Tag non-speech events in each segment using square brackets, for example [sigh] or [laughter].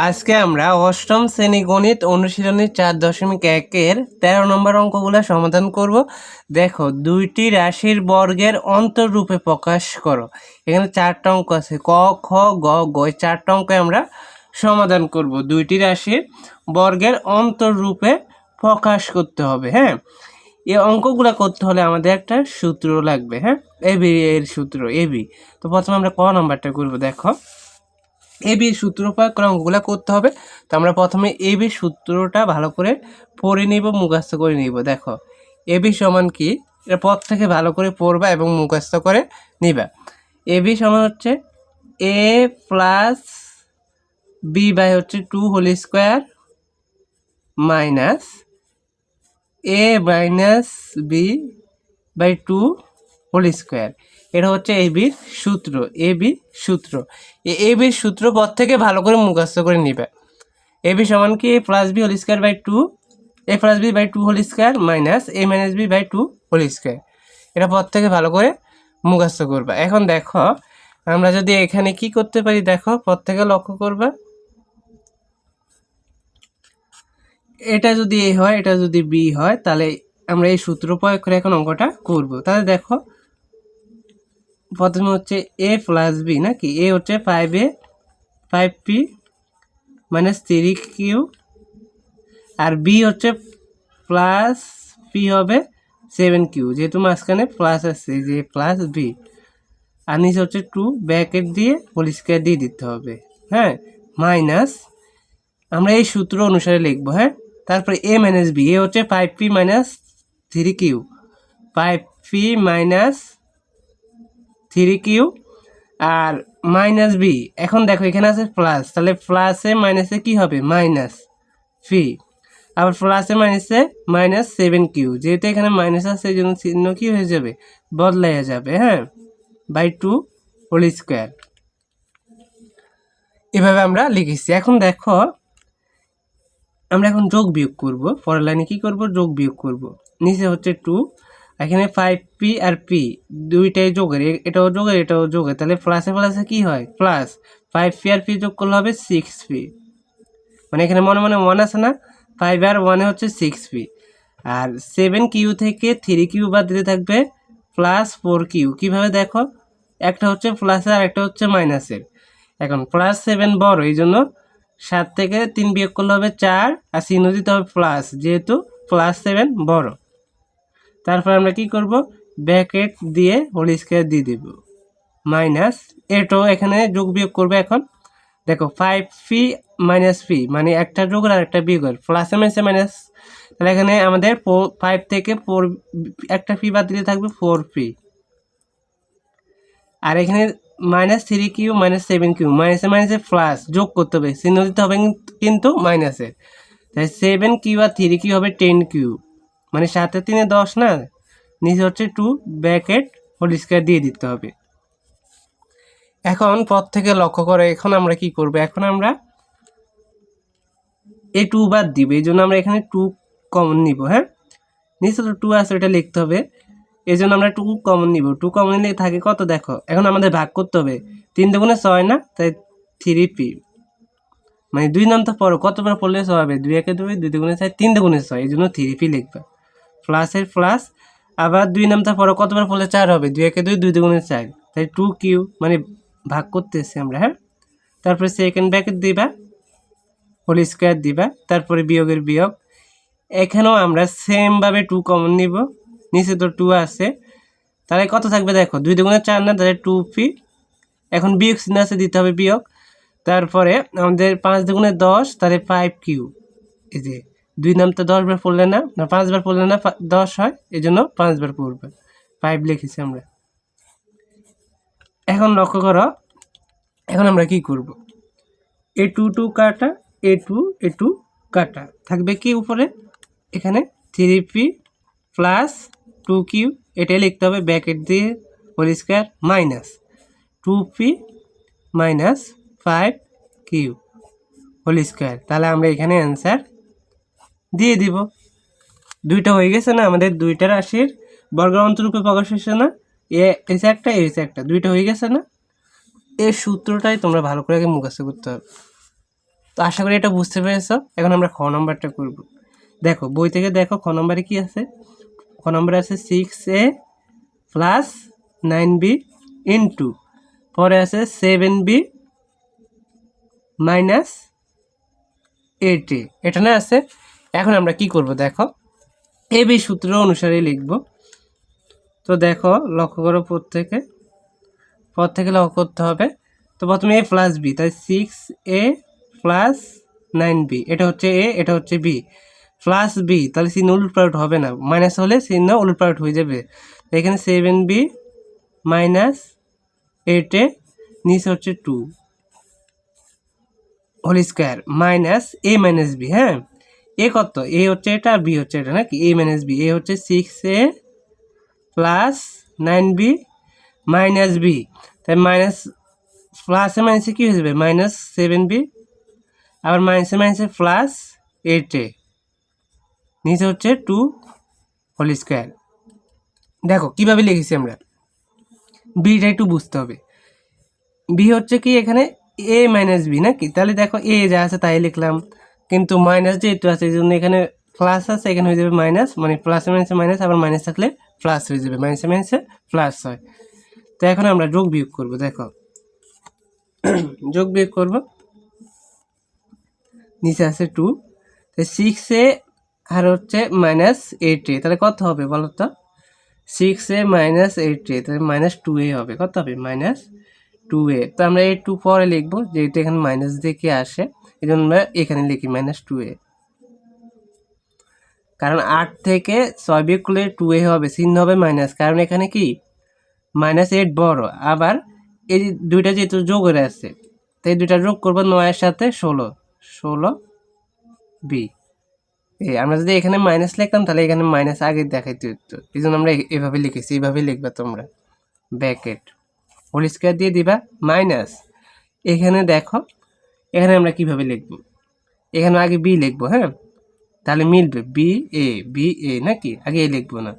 আজকে আমরা অষ্টম শ্রেণি গণিত অনুশীলনী চার দশমিক একের তেরো নম্বর অঙ্কগুলো সমাধান করব। দেখো, দুইটি রাশির বর্গের অন্তররূপে প্রকাশ করো। এখানে চারটা অঙ্ক আছে। ক, খ, গ গ চারটা অঙ্কে আমরা সমাধান করব। দুইটি রাশির বর্গের অন্তররূপে প্রকাশ করতে হবে হ্যাঁ? এই অঙ্কগুলো করতে হলে আমাদের একটা সূত্র লাগবে হ্যাঁ? এবি এর সূত্র এবি তো প্রথমে আমরা ক নাম্বারটা করব, দেখো। এ বি সূত্র প্রয়োগ করে করতে হবে। তো আমরা প্রথমে এ বি সূত্রটা ভালো করে পড়ে নিব, মুখস্থ করে নিব। দেখো, এ বি সমান কি? এটা পথ থেকে ভালো করে পড়বা এবং মুখস্থ করে নিবা। এ বি সমান হচ্ছে এ প্লাস বি বাই হচ্ছে two whole square minus A minus B by two whole square. এটা হচ্ছে এ বির সূত্র, এ বি সূত্র। এ বির সূত্র পর থেকে ভালো করে মুখস্থ করে নিবে। এ বি সমান কি? A plus B whole square by two. A plus B by two whole square minus A minus B by two whole square. এটা পর থেকে ভালো করে মুখস্থ করবা। এখন দেখো, আমরা যদি এখানে কি করতে পারি? দেখো পর থেকে লক্ষ্য করবা। এটা যদি এ হয়, এটা যদি বি হয়, তাহলে আমরা এই সূত্র প্রয়োগ করে এখন অঙ্কটা করব। তাহলে দেখো প্রথমে হচ্ছে এ প্লাস বি নাকি? এ হচ্ছে five A five P minus three Q R B হচ্ছে প্লাস পি হবে সেভেন কিউ যেহেতু মাঝখানে প্লাস আছে, যে প্লাস বি আর নিচে হচ্ছে টু ব্যাকেট দিয়ে স্কোয়ার দিয়ে দিতে হবে হ্যাঁ? মাইনাস আমরা এই সূত্র অনুসারে লিখব হ্যাঁ? তারপরে এ মাইনাস বি এ হচ্ছে five P minus three Q five P minus three Q আর মাইনাস বি এখন দেখো, এখানে আছে প্লাস তাহলে প্লাসে মাইনাসে কি হবে? মাইনাস ফি আবার প্লাসে মাইনাসে মাইনাস সেভেন কিউ যেহেতু এখানে মাইনাস আছে এই জন্য চিহ্ন কি হয়ে যাবে? বদলাইয়া যাবে হ্যাঁ? বাই টু হোল স্কোয়ার এভাবে আমরা লিখেছি। এখন দেখো, আমরা এখন যোগ বিয়োগ করব। পরের লাইনে কি করব? যোগ বিয়োগ করব। নিচে হচ্ছে টু এখানে ফাইভ পি আর পি দুইটাই যোগের এটাও যোগের এটাও যোগের। তাহলে প্লাসে প্লাসে কি হয়? প্লাস ফাইভ পি আর পি যোগ করলে হবে সিক্স পি মানে এখানে মনে মনে ওয়ান আছে না? ফাইভ আর ওয়ানে হচ্ছে সিক্স পি আর সেভেন কিউ থেকে থ্রি কিউ বাদ দিতে থাকবে প্লাস ফোর কিউ কীভাবে দেখো? একটা হচ্ছে প্লাসের আর একটা হচ্ছে মাইনাসের এখন প্লাস সেভেন বড়, এই জন্য সাত থেকে তিন বিয়োগ করলে হবে চার, আর চিহ্ন দিতে হবে প্লাস যেহেতু প্লাস সেভেন বড়। তারপর আমরা কি করব? ব্যাকেট দিয়ে হোল স্কোয়ার দিয়ে দেব। মাইনাস এটাও এখানে যোগ বিয়োগ করবে এখন। দেখো ফাইভ পি মাইনাস পি মানে একটা যোগ আর একটা বিয়োগের প্লাসে মাইনাসে মাইনাস তাহলে এখানে আমাদের ফাইভ থেকে ফোর একটা পি বাদ দিলে থাকবে ফোর পি আর এখানে minus three Q minus seven Q মাইনাসে মাইনাসে প্লাস যোগ করতে হবে। চিহ্ন দিতে হবে কিন্তু মাইনাসে তাই সেভেন কিউ আর থ্রি কিউ হবে টেন কিউ মানে সাতে তিনে দশ না? নিচে হচ্ছে টু ব্যাকেট হোল স্কোয়ার দিয়ে দিতে হবে। এখন পর থেকে লক্ষ্য করে এখন আমরা কি করব? এখন আমরা এই টু বাদ দিব। এই জন্য আমরা এখানে টু কমন নিব হ্যাঁ? নিচে তো টু আছে, ওটা লিখতে হবে। এই জন্য আমরা টু কমন নিব। টু কমন নিলে থাকে কত? দেখো, এখন আমাদের ভাগ করতে হবে। তিন দুগুণে ছয় না? তাই থ্রি পি মানে দুই নাম তো পড়ো। কতবার পড়লে ছয় হবে? দুই একে দুই দুই দুগুণে ছয়, তিন দুগুণে ছয়। এই জন্য থ্রি পি লিখবে। প্লাসের প্লাস আবার দুই নামটা পড়ো, কতবার পড়লে চার হবে? দুই, একে দুই দুই দুগুণে চার। তাই টু কিউ মানে ভাগ করতেছি আমরা হ্যাঁ? তারপরে সেকেন্ড ব্র্যাকেট দিবা হোল স্কোয়ার দিবা, তারপরে বিয়োগের বিয়োগ। এখানেও আমরা সেমভাবে টু কমন নিব, নিচে তো টু আছে। তাহলে কত থাকবে দেখো? দুই দুগুণে চার না, তাহলে টু পি এখন বিয়োগ চিহ্ন আছে, দিতে হবে বিয়োগ। তারপরে আমাদের পাঁচ দুগুণে দশ, তাহলে ফাইভ কিউ এই যে দুই নামটা দশবার পড়লে না না, পাঁচবার পড়লে না দশ হয় এই জন্য পাঁচবার পড়বে। ফাইভ লিখেছি আমরা। এখন লক্ষ্য করো, এখন আমরা কি করব? এ টু টু কাটা এ টু এ টু কাটা। থাকবে কি উপরে? এখানে three P plus two Q এটাই লিখতে হবে ব্যাকেট দিয়ে whole square minus two P minus five Q whole square তাহলে আমরা এখানে অ্যান্সার দিয়ে দিব। দুইটা হয়ে গেছে না, আমাদের দুইটা রাশির বর্গ অন্তরূপে প্রকাশ হয়েছে না, এ এসে একটা এসে একটা, দুইটা হয়ে গেছে না। এই সূত্রটাই তোমরা ভালো করে আগে মুখস্থ করতে হবে। তো আশা করি এটা বুঝতে পেরেছ, এখন আমরা খ নম্বরটা করব। দেখো, বই থেকে দেখো খ নম্বরে কি আছে? খ নম্বরে আছে six A plus nine B into পরে আছে seven B minus eight A এটা না আছে এখন আমরা কি করব, দেখো। এ বি সূত্র অনুসারে লিখব। তো দেখো, লক্ষ্য করো প্রত্যেকে পর থেকে লক্ষ্য করতে হবে। তো প্রথমে এ প্লাস বি তাই six A plus nine B এটা হচ্ছে এ এটা হচ্ছে বি প্লাস বি তাহলে চিহ্ন উলট পালট হবে না। মাইনাস হলে চিহ্ন উলট পালট হয়ে যাবে। এখানে seven B minus eight A নিচে হচ্ছে two whole square minus A minus B হ্যাঁ? এ কত? এ হচ্ছে এটা আর বি হচ্ছে এটা, নাকি? এ মাইনাস বি। এ হচ্ছে six A plus nine B minus B তাই মাইনাস প্লাসে মাইনাসে কী হয়ে যাবে? মাইনাস সেভেন বি আবার মাইনাসে মাইনাসে প্লাস এইট এ। নিচে হচ্ছে টু হোল স্কোয়ার দেখো, কীভাবে লিখেছি আমরা? বিটা একটু বুঝতে হবে। বি হচ্ছে কি এখানে এ মাইনাস বি নাকি? তাহলে দেখো এ যা আছে তাই লিখলাম। কিন্তু মাইনাস যেহেতু আছে, এই জন্য এখানে প্লাস আছে, এখানে হয়ে যাবে মাইনাস মানে প্লাসে মাইনাসে মাইনাস আবার মাইনাস থাকলে প্লাস হয়ে যাবে। মাইনাসে মাইনাসে প্লাস হয়। তো এখন আমরা যোগ বিয়োগ করব, দেখো। [clears throat] যোগ বিয়োগ করব। নিচে আছে টু তো সিক্স আর হচ্ছে মাইনাস এইট তাহলে কত হবে বলো তো? Six A minus eight A, তাহলে মাইনাস টু এ হবে। কত হবে? Minus two A. তো আমরা এই টু পরে লিখব, যেহেতু এখানে মাইনাস দেখে আসে? এই জন্য আমরা এখানে লিখি মাইনাস টু এ কারণ আট থেকে ছয় বিয়োগ করলে টু এ হবে, চিহ্ন হবে মাইনাস কারণ এখানে কি? মাইনাস এইট বড়। আবার এই দুইটা যেহেতু যোগ করে আছে তো এই দুইটা যোগ করব নয়ের সাথে ষোলো। ষোলো বি এই আমরা যদি এখানে মাইনাস লিখতাম, তাহলে এখানে মাইনাস আগে দেখাইতে হতো এই জন্য আমরা এভাবে লিখেছি এইভাবে লিখবা তোমরা। ব্যাকেট হোল স্কোয়ার দিয়ে দিবা মাইনাস এখানে দেখো এখানে আমরা কীভাবে লিখব? এখানে আগে বি লিখব হ্যাঁ? তাহলে মিলবে বি এ বি এ নাকি? আগে এ লিখব না।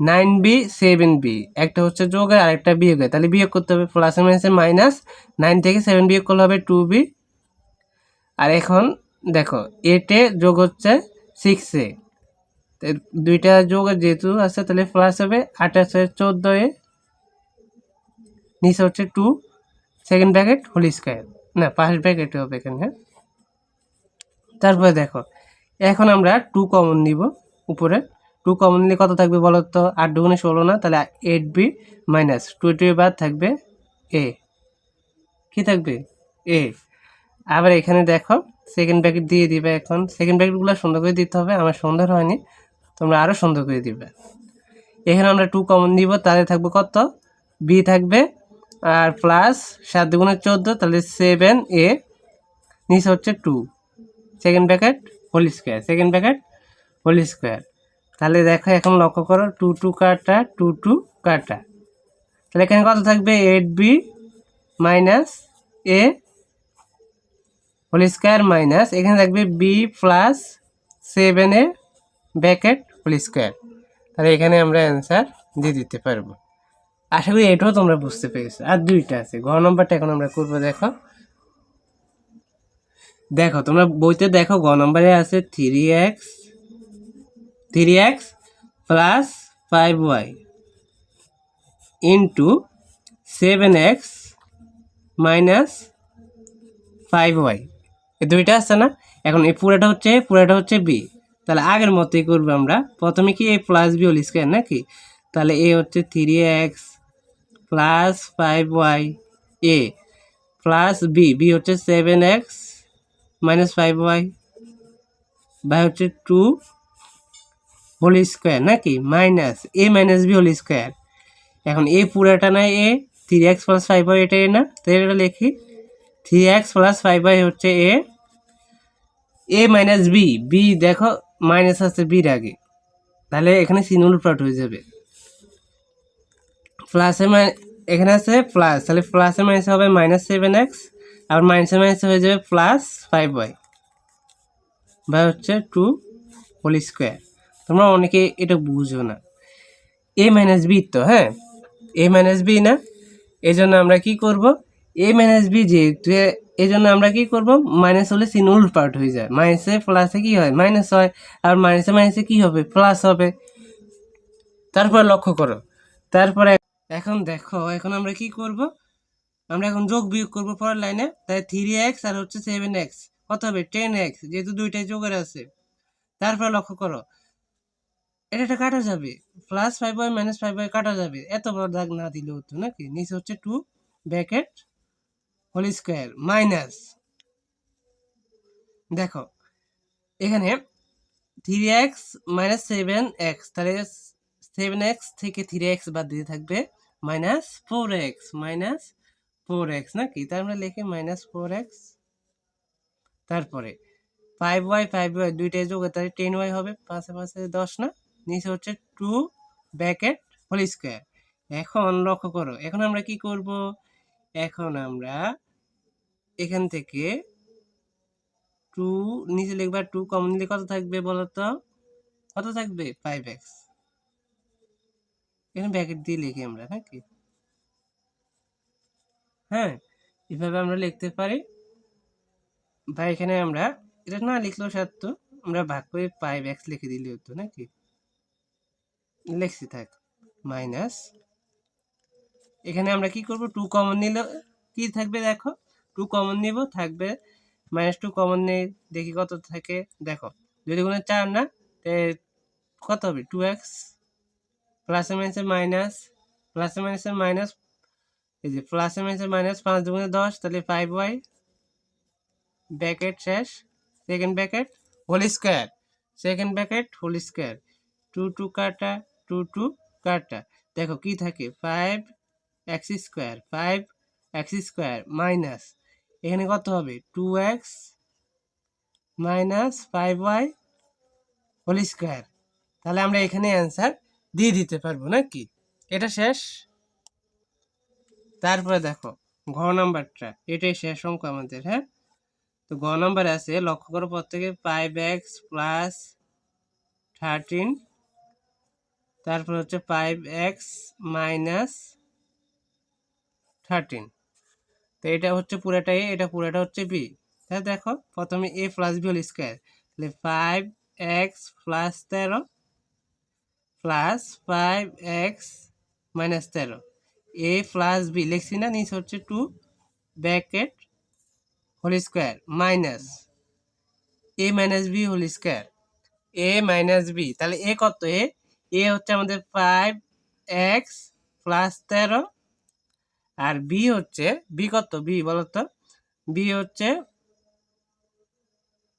নাইন বি সেভেন বি একটা হচ্ছে যোগ আর আরেকটা বিয়োগ হয়। তাহলে বিয়োগ করতে হবে প্লাসে মাইনাসে মাইনাস নাইন থেকে সেভেন বিয়োগ করলে হবে টু বি আর এখন দেখো এটে যোগ হচ্ছে সিক্স দুইটা যোগ যেহেতু আছে, তাহলে প্লাস হবে আছে চোদ্দ এ। নিচে হচ্ছে two second bracket whole square না ফার্স্ট ব্র্যাকেট হবে এখানে হ্যাঁ? তারপরে দেখো, এখন আমরা টু কমন নিব উপরে। টু কমন নিলে কত থাকবে বলো তো আট দুগুণে ষোলো না, তাহলে eight B minus two two বাদ থাকবে এ কি থাকবে? এ আবার এখানে দেখো সেকেন্ড ব্র্যাকেট দিয়ে দিবে এখন। সেকেন্ড ব্র্যাকেটগুলো সুন্দর করে দিতে হবে, আমার সুন্দর হয়নি, তোমরা আরও সুন্দর করে দিবে। এখানে আমরা টু কমন নিব, তাহলে থাকবে কত? বি থাকবে আর প্লাস সাত দুগুণে চোদ্দ, তাহলে সেভেন এ নিচে হচ্ছে two second bracket whole square second bracket whole square তাহলে দেখো, এখন লক্ষ্য করো টু টু কাটা টু টু কাটা। তাহলে এখানে কত থাকবে? Eight B minus A whole square minus এখানে থাকবে B plus seven A bracket whole square তাহলে এখানে আমরা অ্যান্সার দিয়ে দিতে পারব। আশা করি এটাও তোমরা বুঝতে পেরেছ। আর দুইটা আছে। ঘ নম্বরটা এখন আমরা করব, দেখো। দেখো, তোমরা বইতে দেখো গ নম্বরে আছে three X three X plus five Y into seven X minus five Y এই দুইটা আছে না? এখন এই পুরাটা হচ্ছে পুরাটা হচ্ছে বি তাহলে আগের মতোই করব আমরা। প্রথমে কি A plus B whole square নাকি? তাহলে এ হচ্ছে three X plus five Y A plus B B হচ্ছে seven X minus five Y by হচ্ছে টু হোল স্কোয়ার নাকি? Minus A minus B whole square এখন এ পুরাটা নাই A three X plus five Y এটা A না? তো এটা লিখি। Three X plus five Y হচ্ছে A A minus B B দেখো মাইনাস আছে বির আগে। তাহলে এখানে সিনুল প্লট হয়ে যাবে। প্লাসে মাই এখানে আছে প্লাস তাহলে প্লাসে মাইনাসে হবে মাইনাস সেভেন এক্স আর মাইনাসে মাইনাসে হয়ে যাবে প্লাস ফাইভ ওয়াই বা হচ্ছে টু হোল স্কোয়ার তোমরা অনেকে এটা বুঝো না। এ মাইনাস বি তো হ্যাঁ? এ মাইনাস বি না? এই জন্য আমরা কি করব? এ মাইনাস বি যেহেতু এই জন্য আমরা কি করব? মাইনাস হলে চিহ্ন উল্টাপাল্ট হয়ে যায়। মাইনাসে প্লাসে কি হয়? মাইনাস হয়। আর মাইনাসে মাইনাসে কি হবে? প্লাস হবে। তারপর লক্ষ্য করো। তারপরে এখন দেখো, এখন আমরা কি করব? আমরা এখন যোগ বিয়োগ করব পরের লাইনে, তাই থ্রি এক্স আর হচ্ছে সেভেন এক্স কত হবে? টেন এক্স যেহেতু দুইটাই যোগের আছে। তারপর লক্ষ্য করো, এটা একটা কাটা যাবে। Plus five Y minus five Y কাটা যাবে। এত বড় দাগ না দিলে হতো নাকি? নিচে হচ্ছে two bracket whole square minus দেখো, এখানে three X minus seven X তাহলে সেভেন এক্স থেকে থ্রি এক্স বাদ দিয়ে থাকবে। Minus four X, minus four X, নাকি? তার আমরা লিখে মাইনাস ফোর এক্স। তারপরে ফাইভ ওয়াই ফাইভ ওয়াই দুইটাই যোগ তাহলে টেন ওয়াই হবে। পাঁচে পাঁচে দশ না? নিচে হচ্ছে টু ব্যাকেট হোল স্কোয়ার। এখন লক্ষ্য করো, এখন আমরা কি করব? এখন আমরা এখান থেকে টু, নিচে লিখবা টু, কমন নিলে কত থাকবে বলো তো? কত থাকবে? Five x. এখানে ব্যাকেট দিয়ে লিখি আমরা নাকি হ্যাঁ এভাবে আমরা লিখতে পারি। বা এখানে আমরা, এটা না লিখলেও সত্য, আমরা ভাগ করে ফাইভ এক্স লিখে দিলে হতো নাকি লিখছি, থাক মাইনাস এখানে আমরা কি করব? টু কমন নিলে, কি থাকবে দেখো? টু কমন নিব, থাকবে মাইনাস টু কমন নেই, দেখি কত থাকে। দেখো, যদি কোনো চার না কত হবে? টু এক্স প্লাসে মাইনাসে মাইনাস প্লাসে মাইনাসে মাইনাস এই যে প্লাসে মাইনাসে মাইনাস পাঁচ দুগুণে দশ তাহলে ফাইভ ওয়াই ব্যাকেট শেষ second bracket whole square second bracket whole square two two কাটা টু টু কাটা, দেখো কি থাকে five X square five X square minus এখানে কত হবে two X minus five Y whole square তাহলে আমরা এখানে অ্যান্সার দিয়ে দিতে পারব নাকি? এটা শেষ? তারপরে দেখো, ঘ নাম্বারটা এটাই শেষ অঙ্ক আমাদের হ্যাঁ? তো গ নাম্বার আছে, লক্ষ্য করো পর থেকে ফাইভ এক্স প্লাস থার্টিন তারপর হচ্ছে ফাইভ এক্স মাইনাস থার্টিন তো এটা হচ্ছে পুরাটা এ এটা পুরাটা হচ্ছে বি তাহলে দেখো, প্রথমে A plus B whole square তাহলে ফাইভ এক্স প্লাস তেরো প্লাস ফাইভ এক্স মাইনাস তেরো এ প্লাস বি লিখছি না, নিচে হচ্ছে two bracket whole square minus A minus B whole square A minus B তাহলে এ কত? এ এ হচ্ছে আমাদের ফাইভ এক্স প্লাস তেরো আর বি হচ্ছে বি কত? বি বলো তো বি হচ্ছে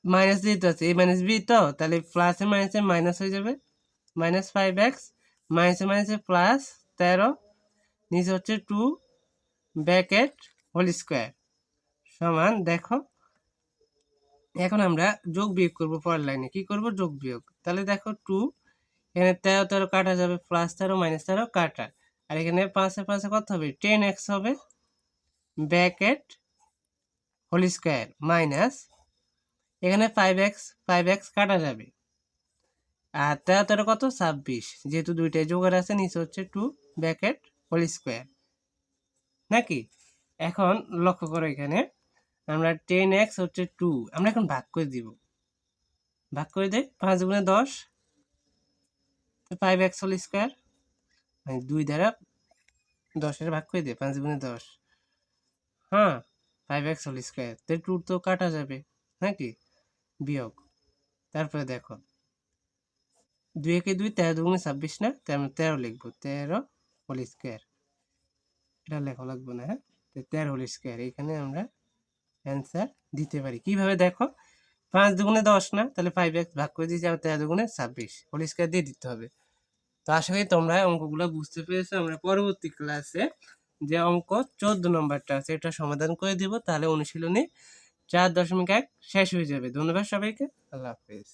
মাইনাস দিতে আছে এ মাইনাস বি তো? তাহলে প্লাসে মাইনাসে মাইনাস হয়ে যাবে মাইনাস ফাইভ এক্স মাইনাসে মাইনাসে প্লাস তেরো নিচে হচ্ছে টু ব্যাকেট হোল স্কোয়ার সমান দেখো। এখন আমরা যোগ বিয়োগ করব পরের লাইনে কি করব? যোগ বিয়োগ। তাহলে দেখো টু এখানে তেরো তেরো কাটা যাবে প্লাস তেরো মাইনাস তেরো কাটা। আর এখানে পাঁচে পাঁচে কত হবে? টেন এক্স হবে। ব্যাকেট হোল স্কোয়ার মাইনাস এখানে ফাইভ এক্স ফাইভ এক্স কাটা যাবে। আর তেরো তেরো কত? ছাব্বিশ। যেহেতু দুইটাই যোগার আছে, নিচে হচ্ছে টু ব্যাকেট হোল স্কোয়ার নাকি? এখন লক্ষ্য করো এখানে, আমরা টেন এক্স হচ্ছে টু আমরা এখন ভাগ করে দিব। ভাগ করে দেয় পাঁচ গুণে দশ ফাইভ এক্স হোল স্কোয়ার মানে দুই দ্বারা দশের ভাগ করে দে পাঁচ গুণে দশ। হ্যাঁ ফাইভ এক্স হোল স্কোয়ার তো টু তো কাটা যাবে, নাকি? বিয়োগ। তারপরে দেখো দুই একে দুই তেরো দুগুণে ছাব্বিশ, না? তার, তেরো লিখব। তেরো হোল স্কোয়ার। এটা লেখা লাগবে না হ্যাঁ? তেরো হোল স্কোয়ার। এখানে আমরা অ্যান্সার দিতে পারি। কীভাবে দেখো? পাঁচ দুগুণে দশ, না? তাহলে ফাইভ এক্স ভাগ করে দিয়েছি, আবার তেরো দুগুণে ছাব্বিশ। হোল স্কোয়ার দিয়ে দিতে হবে। তো আশা করি তোমরা অঙ্কগুলো বুঝতে পেরেছ। আমরা পরবর্তী ক্লাসে যে অঙ্ক চোদ্দ নম্বরটা আছে, এটা সমাধান করে দিব। তাহলে অনুশীলনী চার দশমিক এক শেষ হয়ে যাবে। ধন্যবাদ সবাইকে। আল্লাহ হাফিজ।